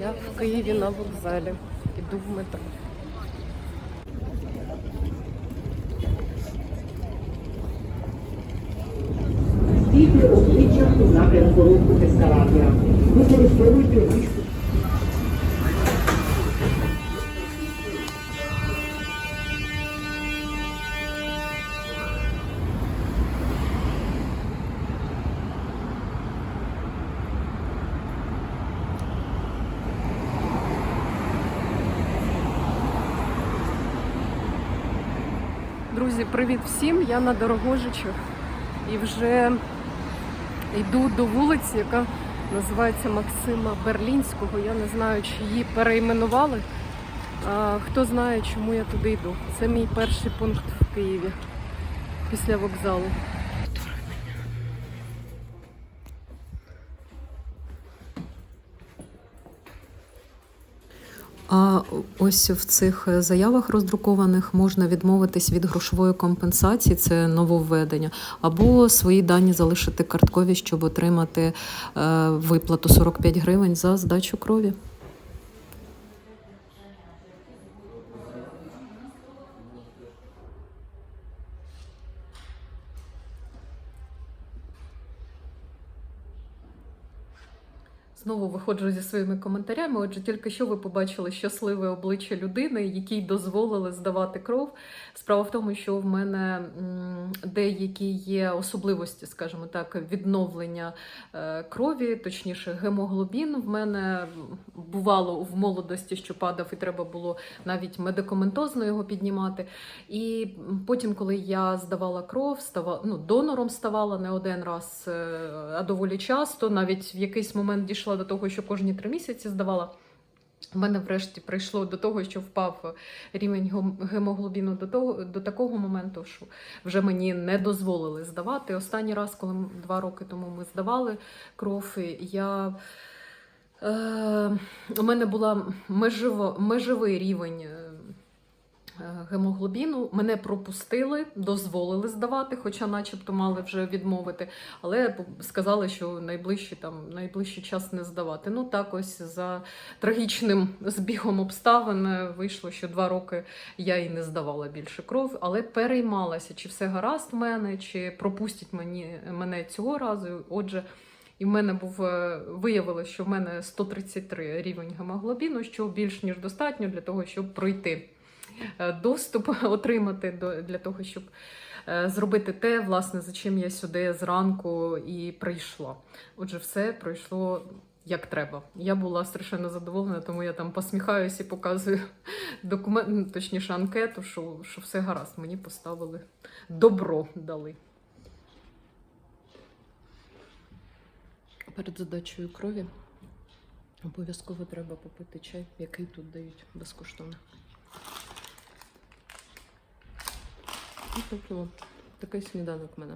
Я в Києві на вокзалі. Іду в метро. Діти обличчя у напрямку руху ескалатора. Використовуйте ручку. Привіт всім! Я на Дорогожичах і вже йду до вулиці, яка називається Максима Берлінського. Я не знаю, чи її перейменували. А, хто знає, чому я туди йду. Це мій перший пункт в Києві після вокзалу. А ось в цих заявах роздрукованих можна відмовитись від грошової компенсації, це нововведення, або свої дані залишити карткові, щоб отримати е, виплату 45 гривень за здачу крові. Знову виходжу зі своїми коментарями. Отже, тільки що ви побачили щасливе обличчя людини, якій дозволили здавати кров. Справа в тому, що в мене деякі є особливості, скажімо так, відновлення е, крові, точніше, гемоглобін. В мене бувало в молодості, що падав, і треба було навіть медикаментозно його піднімати. І потім, коли я здавала кров, става, ну, донором ставала не один раз, е, а доволі часто, навіть в якийсь момент дійшла до того, що кожні три місяці здавала. У мене врешті прийшло до того, що впав рівень гемоглобіну до того до такого моменту, що вже мені не дозволили здавати. Останній раз, коли два роки тому ми здавали кров, я е, у мене була межево, межовий рівень. Е, Гемоглобіну мене пропустили, дозволили здавати, хоча, начебто, мали вже відмовити, але сказали, що найближчий там найближчий час не здавати. Ну так ось за трагічним збігом обставин е, вийшло, що два роки я і не здавала більше кров, але переймалася, чи все гаразд в мене, чи пропустять мені мене цього разу. Отже. І в мене був е, виявилося, що в мене 133 рівень гемоглобіну, що більш ніж достатньо для того, щоб пройти доступ, отримати для того, щоб е, зробити те, власне, за чим я сюди зранку і прийшла. Отже, все пройшло як треба. Я була страшенно задоволена, тому я там посміхаюся і показую документ, ну, точніше анкету, що, що все гаразд. Мені поставили добро дали. Перед задачею крові обов'язково треба попити чай, який тут дають безкоштовно. І тобто такий сніданок в мене.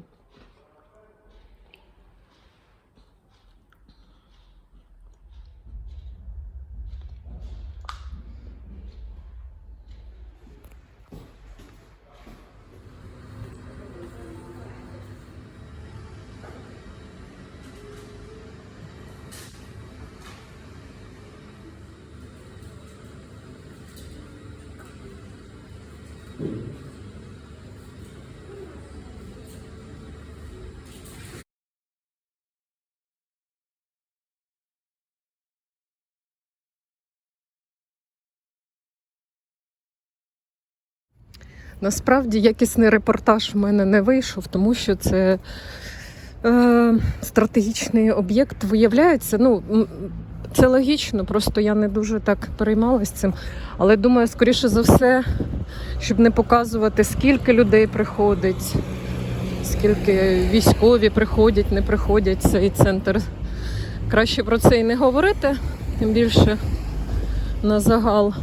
Насправді якісний репортаж в мене не вийшов, тому що це е, стратегічний об'єкт виявляється. Ну, це логічно, просто я не дуже так переймалась цим. Але думаю, скоріше за все, щоб не показувати, скільки людей приходить, скільки військові приходять, не приходять цей центр краще про це і не говорити, тим більше на загал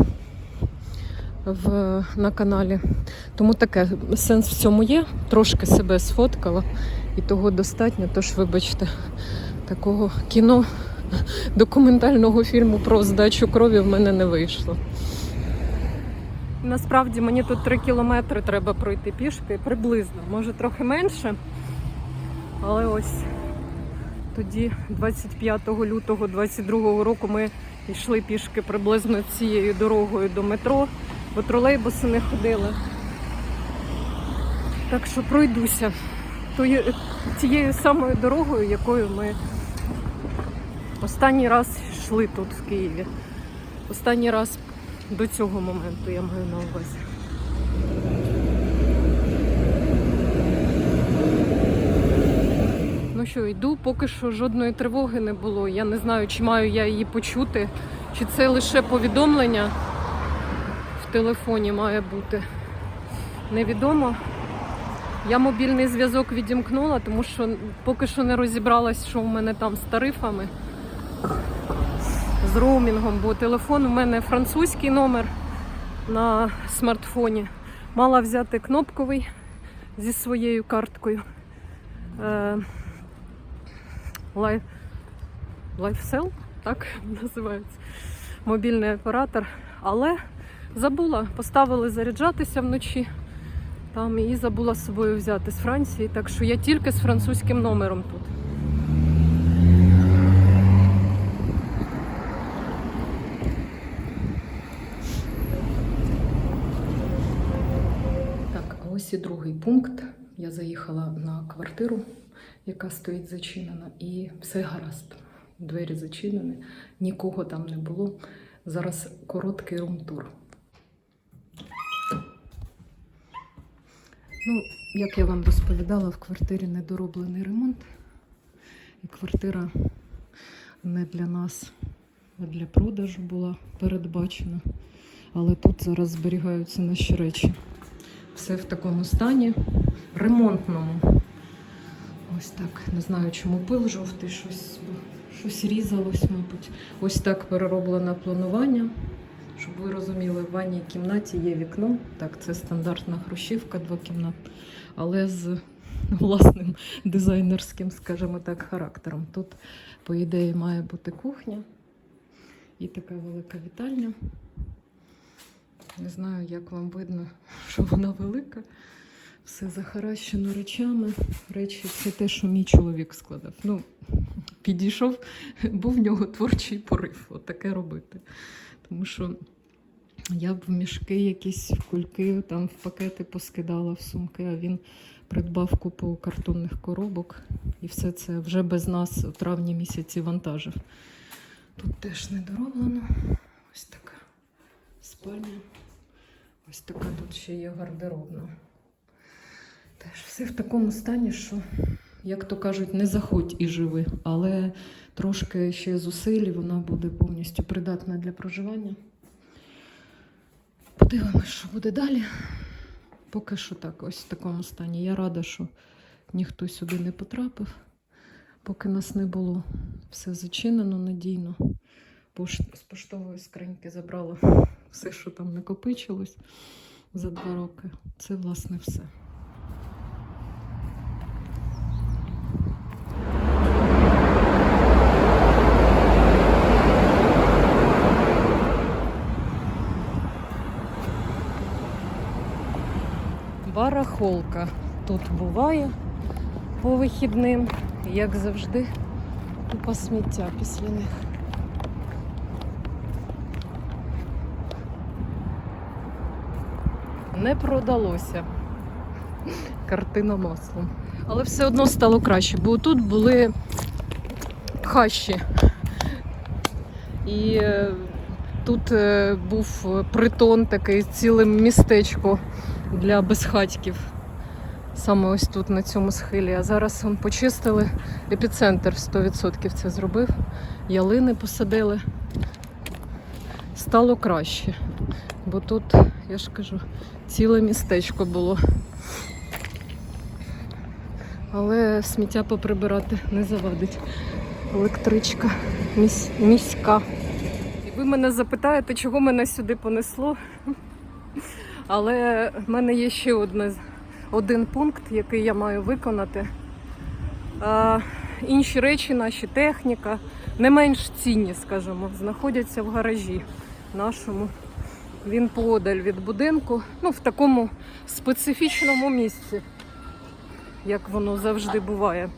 в, на каналі. Тому таке сенс в цьому є. Трошки себе сфоткала і того достатньо. Тож, вибачте, такого кіно документального фільму про здачу крові в мене не вийшло. Насправді мені тут 3 кілометри треба пройти пішки, приблизно, може трохи менше. Але ось тоді, 25 лютого 22 року, ми йшли пішки приблизно цією дорогою до метро, бо тролейбуси не ходили. Так що пройдуся тою, тією самою дорогою, якою ми останній раз йшли тут в Києві. Останній раз до цього моменту я маю на увазі. Ну що, йду, поки що жодної тривоги не було. Я не знаю, чи маю я її почути, чи це лише повідомлення в телефоні має бути. Невідомо. Я мобільний зв'язок відімкнула, тому що поки що не розібралась, що у мене там з тарифами, з роумінгом, бо телефон у мене французький номер на смартфоні. Мала взяти кнопковий зі своєю карткою. Е, Лайф... Лайфсел, так називається. Мобільний оператор. Але забула, поставили заряджатися вночі. Там і забула з собою взяти з Франції, так що я тільки з французьким номером тут. Так, а ось і другий пункт. Я заїхала на квартиру, яка стоїть зачинена, і все гаразд. Двері зачинені, нікого там не було. Зараз короткий рум-тур. Ну, як я вам розповідала, в квартирі недороблений ремонт. І квартира не для нас, а для продажу була передбачена. Але тут зараз зберігаються наші речі. Все в такому стані ремонтному. Ось так. Не знаю, чому пил жовтий, щось, щось різалось, мабуть. Ось так перероблене планування. Щоб ви розуміли, в ванній кімнаті є вікно. Так, це стандартна хрущівка, два кімнат, але з власним дизайнерським, скажімо так, характером. Тут, по ідеї, має бути кухня і така велика вітальня. Не знаю, як вам видно, що вона велика. Все захаращено речами. Речі це те, що мій чоловік складав. Ну, підійшов, був в нього творчий порив. От робити. Тому що я б в мішки якісь в кульки, там в пакети поскидала в сумки, а він придбав купу картонних коробок і все це вже без нас у травні місяці вантажив. Тут теж не дороблено. Ось така спальня. Ось така тут ще є гардеробна. Теж все в такому стані, що, як то кажуть, не заходь і живи, але трошки ще зусиль, вона буде повністю придатна для проживання. Подивимось, що буде далі. Поки що так, ось в такому стані. Я рада, що ніхто сюди не потрапив, поки нас не було. Все зачинено надійно. З поштової скриньки забрала все, що там накопичилось за два роки. Це, власне, все. Барахолка тут буває по вихідним, як завжди, купа сміття після них. Не продалося. Картина маслом. Але все одно стало краще, бо тут були хащі. І е, тут е, був притон такий, ціле містечко для безхатьків. Саме ось тут, на цьому схилі. А зараз он почистили. Епіцентр 100% це зробив. Ялини посадили. Стало краще. Бо тут, я ж кажу, ціле містечко було. Але сміття поприбирати не завадить. Електричка місь... міська. Ви мене запитаєте, чого мене сюди понесло. Але в мене є ще одне, один пункт, який я маю виконати. А, інші речі, наші техніка, не менш цінні, скажімо, знаходяться в гаражі нашому. Він подаль від будинку, ну, в такому специфічному місці, як воно завжди буває.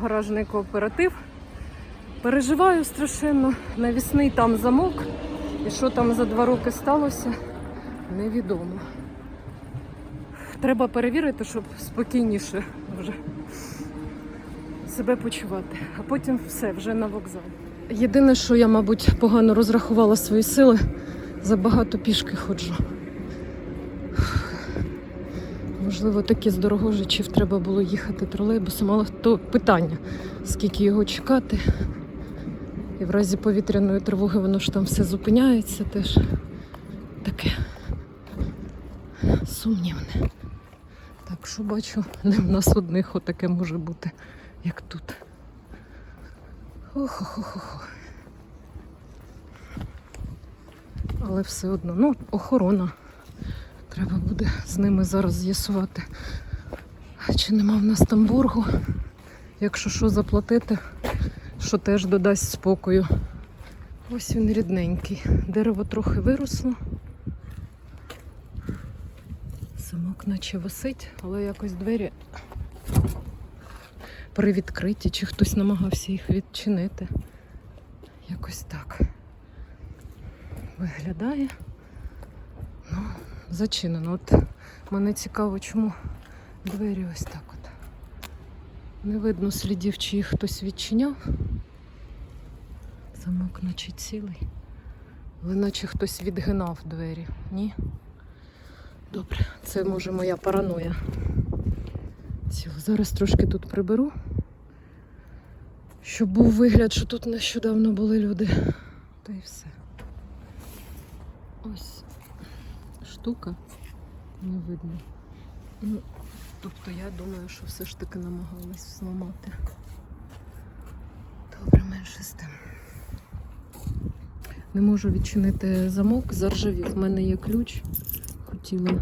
Гаражний кооператив. Переживаю страшенно. Навісний там замок. І що там за два роки сталося, невідомо. Треба перевірити, щоб спокійніше вже себе почувати. А потім все, вже на вокзал. Єдине, що я, мабуть, погано розрахувала свої сили, забагато пішки ходжу. Можливо, такі здорогожичів треба було їхати тролейбусом, але то питання, скільки його чекати. І в разі повітряної тривоги воно ж там все зупиняється теж. Таке сумнівне. Так що бачу, не в нас одних отаке може бути, як тут. Ох-ох-ох. Але все одно, ну, охорона. Треба буде з ними зараз з'ясувати. Чи нема в нас там боргу? Якщо що заплатити, що теж додасть спокою. Ось він рідненький. Дерево трохи виросло. Замок наче висить, але якось двері привідкриті, чи хтось намагався їх відчинити. Якось так виглядає. Ну, зачинено. От мене цікаво, чому двері ось так от. Не видно слідів, чи їх хтось відчиняв. Замок наче цілий. Але наче хтось відгинав двері. Ні? Добре, це може моя параноя. Ціло. Зараз трошки тут приберу. Щоб був вигляд, що тут нещодавно були люди. Та й все. Ось штука не видно. Ну, тобто я думаю, що все ж таки намагалась зламати. Добре, менше з тим. Не можу відчинити замок, заржавів. В мене є ключ. Хотіла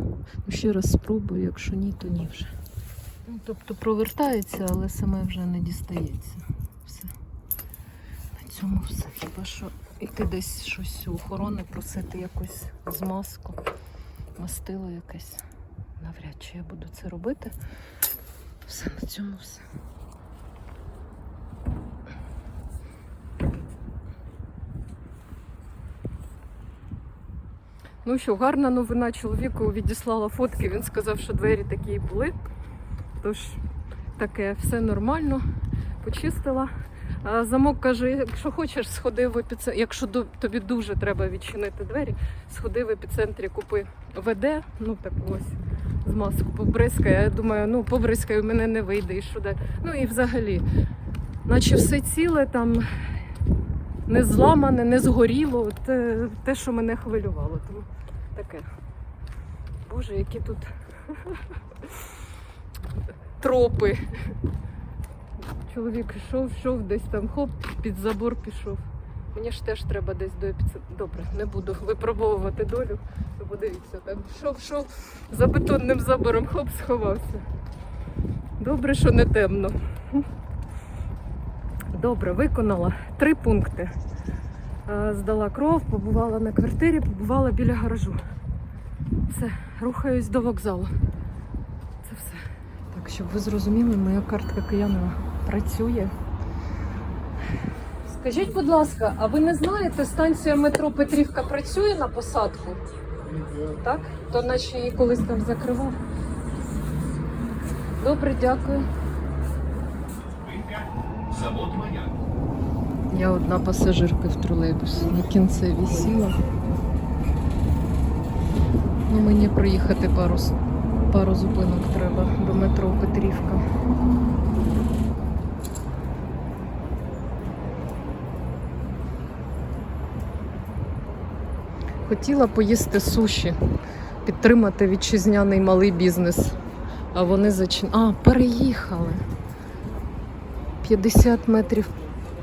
ну, ще раз спробую, якщо ні, то ні вже. Ну, тобто провертається, але саме вже не дістається. Все. На цьому все. Хіба що йти десь щось у охорони, просити якусь змазку, мастило якесь. Навряд чи я буду це робити. Все на цьому все. Ну що, гарна новина чоловіку відіслала фотки. Він сказав, що двері такі і були. Тож таке, все нормально, почистила. Замок каже, якщо хочеш, сходи в епіцентрі. Якщо тобі дуже треба відчинити двері, сходи в епіцентрі, купи ВД, ну так ось змазку побризкай. Я думаю, ну побризкай, у мене не вийде і що далі. Ну і взагалі, наче все ціле там не зламане, не згоріло. Те, те, що мене хвилювало. Тому таке. Боже, які тут тропи. Чоловік йшов, йшов десь там, хоп, під забор пішов. Мені ж теж треба десь до епіцентру. Добре, не буду випробовувати долю. Ви Подивіться, там йшов, йшов за бетонним забором, хоп, сховався. Добре, що не темно. Добре, виконала три пункти. Е, Здала кров, побувала на квартирі, побувала біля гаражу. Все, рухаюсь до вокзалу. Це все. Так, щоб ви зрозуміли, моя картка киянова працює. Скажіть, будь ласка, а ви не знаєте, станція метро Петрівка працює на посадку? Так? То наче її колись там закривав. Добре, дякую. Я одна пасажирка в тролейбусі. На кінцеві сіла. Ну, мені проїхати пару, пару зупинок треба до метро Петрівка. Хотіла поїсти суші, підтримати вітчизняний малий бізнес. А вони зачин... А, переїхали. 50 метрів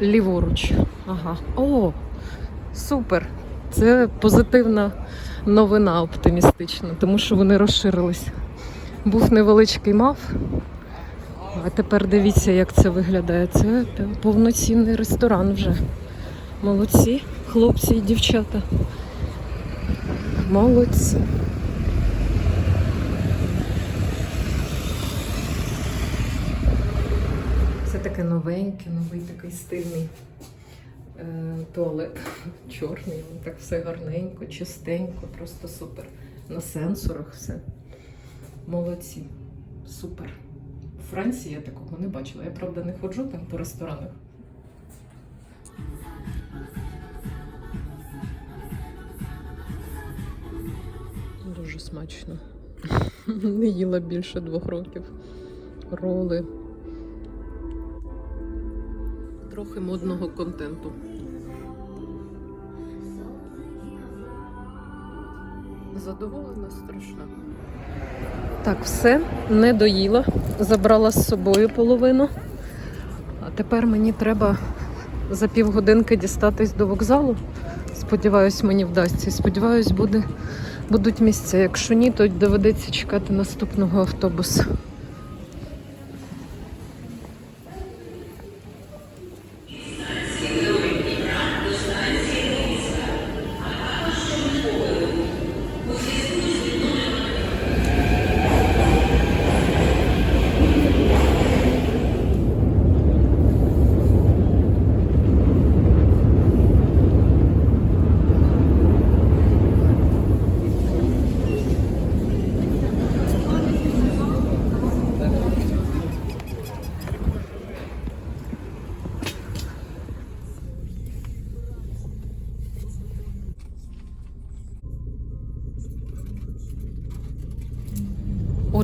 ліворуч. Ага. О, супер! Це позитивна новина оптимістична, тому що вони розширились. Був невеличкий мав. А тепер дивіться, як це виглядає. Це повноцінний ресторан вже. Молодці, хлопці і дівчата. Молодці. Таке новеньке, новий такий стильний е, туалет. Чорний, так все гарненько, чистенько, просто супер. На сенсорах все. Молодці. Супер. У Франції я такого не бачила. Я правда не ходжу там по ресторанах. Дуже смачно. Не їла більше двох років. Роли. Трохи модного контенту. Задоволена страшна. Так, все, не доїла. Забрала з собою половину. А тепер мені треба за півгодинки дістатись до вокзалу. Сподіваюсь, мені вдасться. Сподіваюсь, буде, будуть місця. Якщо ні, то доведеться чекати наступного автобуса.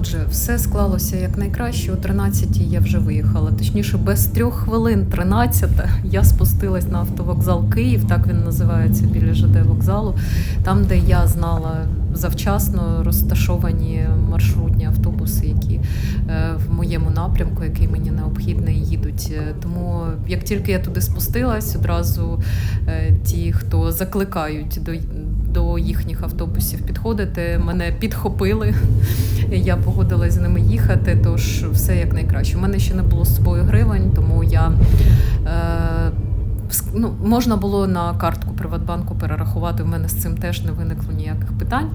Отже, все склалося як найкраще. О 13-й я вже виїхала. Точніше, без трьох хвилин, 13 я спустилась на автовокзал Київ, так він називається біля ЖД вокзалу, там, де я знала завчасно розташовані маршрутні автобуси, які е, в моєму напрямку, який мені необхідний, їдуть. Е, Тому як тільки я туди спустилась, одразу е, ті, хто закликають до, до їхніх автобусів підходити, мене підхопили. Я погодилась з ними їхати, тож все як найкраще. У мене ще не було з собою гривень, тому ну, можна було на картку Приватбанку перерахувати. В мене з цим теж не виникло ніяких питань.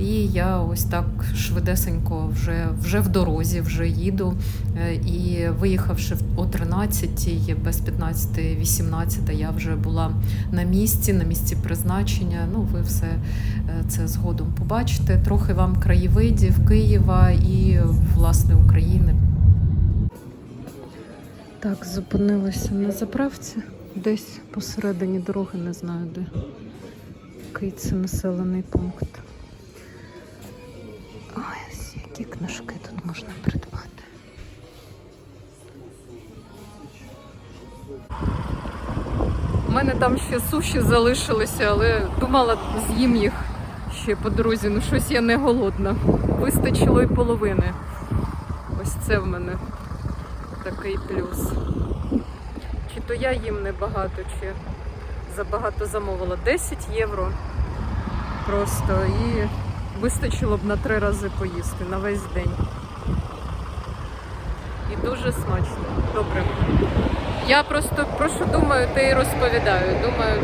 І я ось так швидесенько вже, вже в дорозі, вже їду. Е, І виїхавши о 13 без 15-18, я вже була на місці, на місці призначення. Ну, ви все е, це згодом побачите. Трохи вам краєвидів Києва і власне України. Так, зупинилася на заправці, десь посередині дороги, не знаю де. Який це населений пункт. Ой, які книжки тут можна придбати. У мене там ще суші залишилися, але думала, з'їм їх ще по дорозі. Ну щось я не голодна. Вистачило і половини. Ось це в мене такий плюс. То я їм небагато, чи забагато замовила. 10 євро просто і вистачило б на три рази поїсти на весь день. І дуже смачно. Добре. Я просто про що думаю, те і розповідаю. Думаю,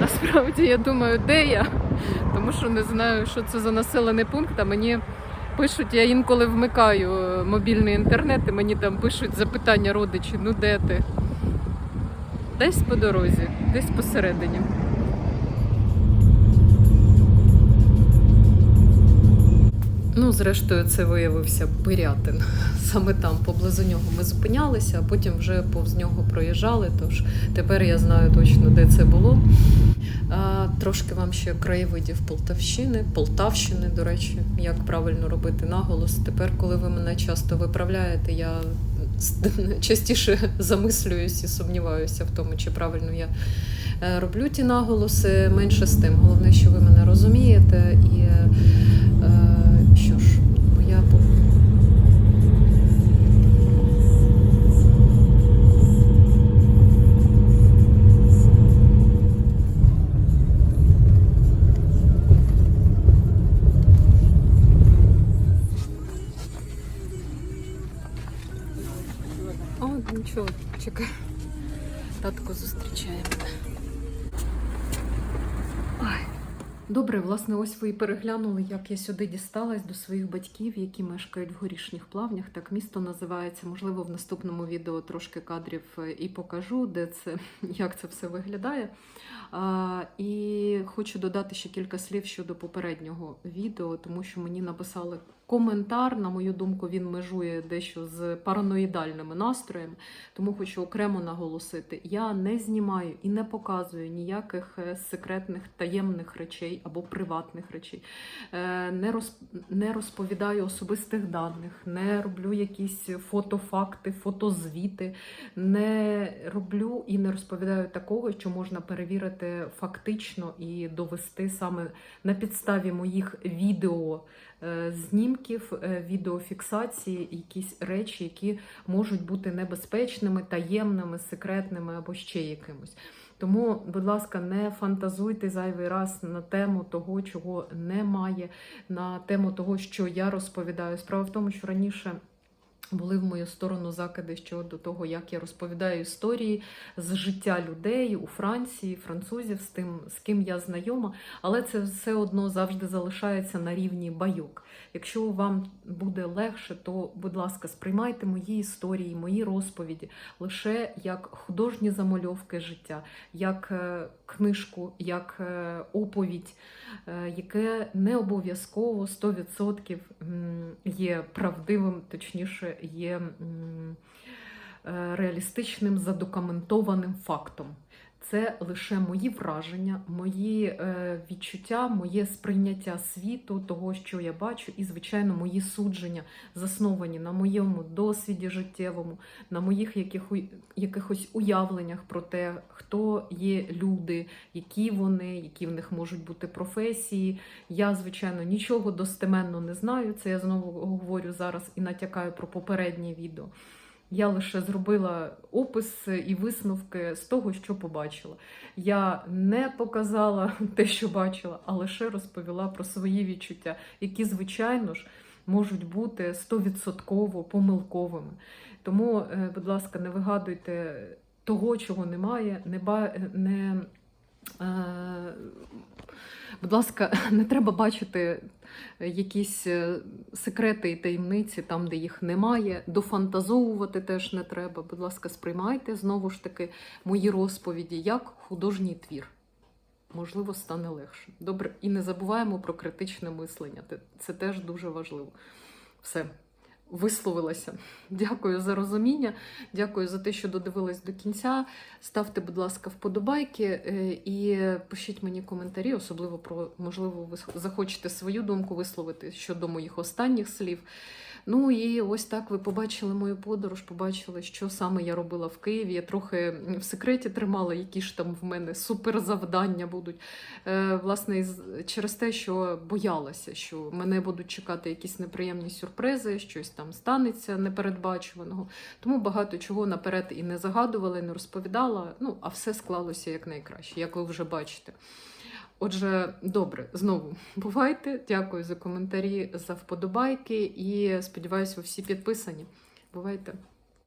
насправді я думаю, де я, тому що не знаю, що це за населений пункт. А мені пишуть, я інколи вмикаю мобільний інтернет, і мені там пишуть запитання родичі, ну де ти? Десь по дорозі, десь посередині. Ну, зрештою, це виявився Пирятин. Саме там, поблизу нього ми зупинялися, а потім вже повз нього проїжджали. Тож тепер я знаю точно, де це було. А, трошки вам ще краєвидів Полтавщини, Полтавщини, до речі, як правильно робити наголос. Тепер, коли ви мене часто виправляєте, я частіше замислююсь і сумніваюся в тому, чи правильно я е, роблю ті наголоси. Менше з тим. Головне, що ви мене розумієте і. Татко зустрічає мене. Ай. Добре, власне, ось ви і переглянули, як я сюди дісталась до своїх батьків, які мешкають в горішніх плавнях. Так місто називається. Можливо, в наступному відео трошки кадрів е, і покажу, де це, як це все виглядає. А, і хочу додати ще кілька слів щодо попереднього відео, тому що мені написали коментар. На мою думку, він межує дещо з параноїдальними настроями. Тому хочу окремо наголосити: я не знімаю і не показую ніяких е, секретних таємних речей або приватних речей. Е, Не, роз, не розповідаю особистих даних, не роблю якісь фотофакти, фотозвіти, не роблю і не розповідаю такого, що можна перевірити фактично і довести саме на підставі моїх відео. Е, Знімків, е, відеофіксації, якісь речі, які можуть бути небезпечними, таємними, секретними або ще якимось. Тому, будь ласка, не фантазуйте зайвий раз на тему того, чого немає, на тему того, що я розповідаю. Справа в тому, що раніше. Були в мою сторону закиди щодо того, як я розповідаю історії з життя людей у Франції, французів, з тим, з ким я знайома, але це все одно завжди залишається на рівні байок. Якщо вам буде легше, то, будь ласка, сприймайте мої історії, мої розповіді лише як художні замальовки життя, як е, книжку, як е, оповідь, е, яке не обов'язково 100% є правдивим, точніше, є е, реалістичним задокументованим фактом. Це лише мої враження, мої е, відчуття, моє сприйняття світу, того, що я бачу, і, звичайно, мої судження засновані на моєму досвіді життєвому, на моїх якихось, якихось уявленнях про те, хто є люди, які вони, які в них можуть бути професії. Я, звичайно, нічого достеменно не знаю. Це я знову говорю зараз і натякаю про попереднє відео. Я лише зробила опис і висновки з того, що побачила. Я не показала те, що бачила, а лише розповіла про свої відчуття, які, звичайно ж, можуть бути стовідсотково помилковими. Тому, е, будь ласка, не вигадуйте того, чого немає, не Будь ласка, не треба бачити якісь е, секрети і таємниці там, де їх немає. Дофантазовувати теж не треба. Будь ласка, сприймайте знову ж таки мої розповіді як художній твір. Можливо, стане легше. Добре, і не забуваємо про критичне мислення. Це теж дуже важливо. Все. Висловилася. Дякую за розуміння. Дякую за те, що додивились до кінця. Ставте, будь ласка, вподобайки е, і пишіть мені коментарі, особливо про можливо, ви захочете свою думку висловити щодо моїх останніх слів. Ну і ось так ви побачили мою подорож, побачили, що саме я робила в Києві. Я трохи в секреті тримала, які ж там в мене суперзавдання будуть. Е, Власне, через те, що боялася, що мене будуть чекати якісь неприємні сюрпризи, щось там станеться непередбачуваного. Тому багато чого наперед і не загадувала, і не розповідала. Ну, а все склалося як найкраще, як ви вже бачите. Отже, добре, знову бувайте. Дякую за коментарі, за вподобайки і сподіваюся, ви всі підписані. Бувайте!